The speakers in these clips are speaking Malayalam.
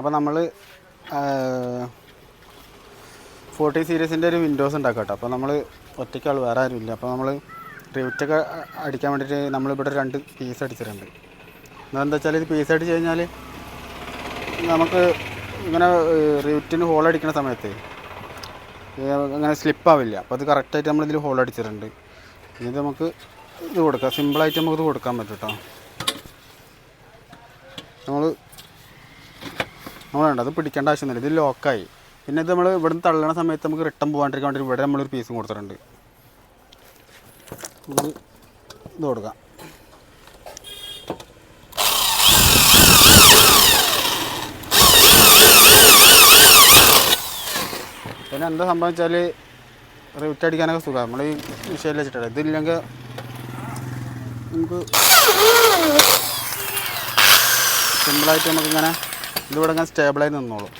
അപ്പോൾ നമ്മൾ ഫോർട്ടി സീരീസിന്റെ ഒരു വിൻഡോസ് ഉണ്ടാക്കാം അപ്പോൾ നമ്മൾ ഒറ്റയ്ക്കാൾ വേറെ ആരും ഇല്ല അപ്പോൾ നമ്മൾ റിവിറ്റൊക്കെ അടിക്കാൻ വേണ്ടിയിട്ട് നമ്മളിവിടെ രണ്ട് പീസ് അടിച്ചിട്ടുണ്ട്. എന്താ വെച്ചാൽ ഇത് പീസ് അടിച്ച് കഴിഞ്ഞാൽ നമുക്ക് ഇങ്ങനെ റിവിറ്റിന് ഹോൾ അടിക്കുന്ന സമയത്ത് അങ്ങനെ സ്ലിപ്പാവില്ല അപ്പോൾ അത് കറക്റ്റായിട്ട് നമ്മളിതിൽ ഹോൾ അടിച്ചിട്ടുണ്ട്. ഇത് നമുക്ക് ഇത് കൊടുക്കാം. സിമ്പിളായിട്ട് നമുക്ക് ഇത് കൊടുക്കാൻ പറ്റും കേട്ടോ. നമ്മൾ നമ്മൾ വേണ്ട അത് പിടിക്കേണ്ട ആവശ്യമൊന്നുമില്ല. ഇത് ലോക്കായി. പിന്നെ ഇത് നമ്മൾ ഇവിടുന്ന് തള്ളണ സമയത്ത് നമുക്ക് റിട്ടൺ പോകാണ്ടിരിക്കാൻ വേണ്ടി ഇവിടെ നമ്മളൊരു പീസും കൊടുത്തിട്ടുണ്ട്. ഇത് കൊടുക്കാം. പിന്നെ എന്താ സംഭവം വെച്ചാൽ റിവിറ്റ് അടിക്കാനൊക്കെ സുഖമാണ്. നമ്മൾ ഈ വിഷയം വെച്ചിട്ടല്ല ഇതില്ലെങ്കിൽ നമുക്ക് സിമ്പിളായിട്ട് നമുക്കിങ്ങനെ ഇതിവിടെ ഞാൻ സ്റ്റേബിളായി നിന്നോളും.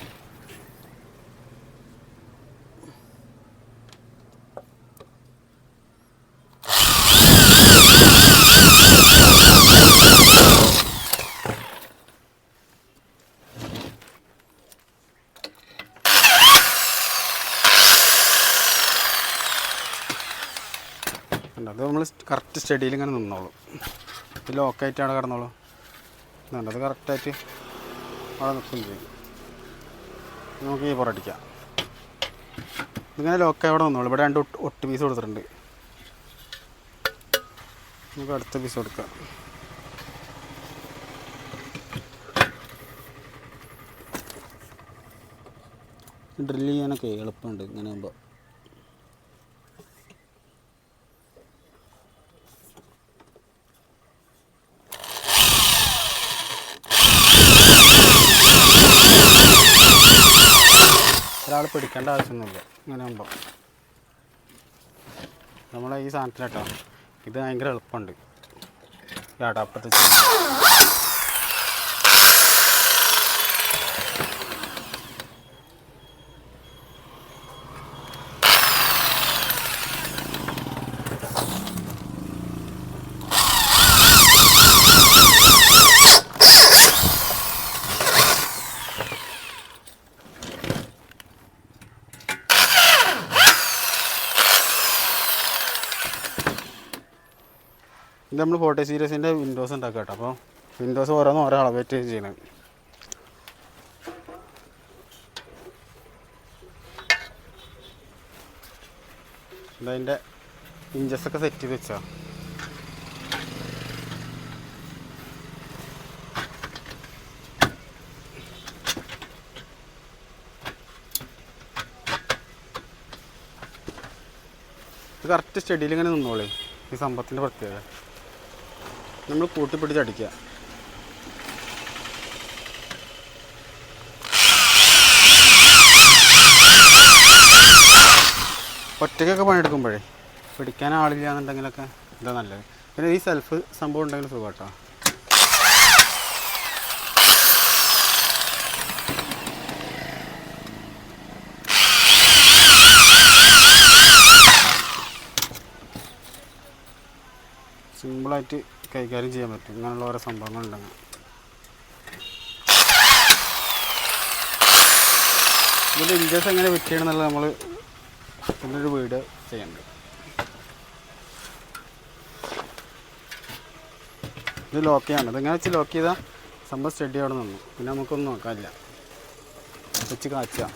അത് നമ്മൾ കറക്റ്റ് സ്റ്റഡിയിൽ ഇങ്ങനെ നിന്നോളൂ. ഇത് ലോക്കായിട്ടാണ് കിടന്നോളൂ. അത് കറക്റ്റായിട്ട് അവിടെ ചെയ്യും. നമുക്ക് ഈ പുറടിക്കാം ഇതിങ്ങനെ ലോക്ക് അവിടെ നിന്നോളൂ. ഇവിടെ രണ്ട് ഒട്ട് പീസ് കൊടുത്തിട്ടുണ്ട്. നമുക്ക് അടുത്ത പീസ് കൊടുക്കാം. ഡ്രില്ല് ചെയ്യാനൊക്കെ എളുപ്പമുണ്ട്. ഇങ്ങനെ ആകുമ്പോൾ പിടിക്കേണ്ട ആവശ്യമൊന്നുമില്ല. ഇങ്ങനെ ആകുമ്പോൾ നമ്മളെ ഈ സാധനത്തിലട്ടോ. ഇത് ഭയങ്കര എളുപ്പമുണ്ട്. അടപ്പത്ത് ഇത് നമ്മൾ ഫോർട്ടി സീരീസിന്റെ വിൻഡോസ് ഉണ്ടാക്കുക കേട്ടോ. അപ്പോൾ വിൻഡോസ് ഓരോന്നും ഓരോ അളവേറ്റ് ചെയ്യണം. ഇതതിന്റെ ഇഞ്ചസൊക്കെ സെറ്റ് ചെയ്ത് വെച്ചോ ഇത് കറക്റ്റ് സ്റ്റഡിയിൽ ഇങ്ങനെ നിന്നോളേ ഈ സമ്പത്തിന്റെ പ്രത്യേകത. നമ്മൾ കൂട്ടിപ്പിടിച്ചടിക്കുക ഒറ്റയ്ക്കൊക്കെ പണിയെടുക്കുമ്പോഴേ പിടിക്കാൻ ആളില്ല എന്നുണ്ടെങ്കിലൊക്കെ ഇതാ നല്ലത്? പിന്നെ ഈ സെൽഫ് സംഭവം ഉണ്ടെങ്കിൽ സുഖം കേട്ടോ സിമ്പിളായിട്ട് കൈകാര്യം ചെയ്യാൻ പറ്റും. ഇങ്ങനെയുള്ള ഓരോ സംഭവങ്ങളുണ്ടെങ്കിൽ ഇതിന്റെ ഇൻജസ് എങ്ങനെ എന്നുള്ളത് നമ്മൾ പിന്നൊരു വീഡിയോ ചെയ്യേണ്ടത് ഇത് ലോക്ക് ചെയ്യാണ് ഇതെങ്ങനെ വെച്ച് ലോക്ക് ചെയ്താൽ സംഭവം സ്റ്റഡി അവിടെ നിന്നു പിന്നെ നമുക്കൊന്നും നോക്കാനില്ല. വെച്ച് കാച്ചുക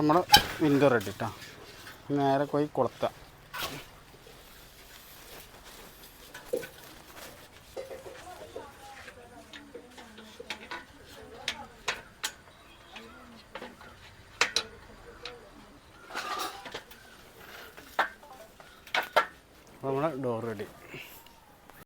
നമ്മുടെ വിൻഡോ റെഡി കേട്ടോ നേരെ പോയി കൊളുത്താം. നമ്മുടെ ഡോർ റെഡി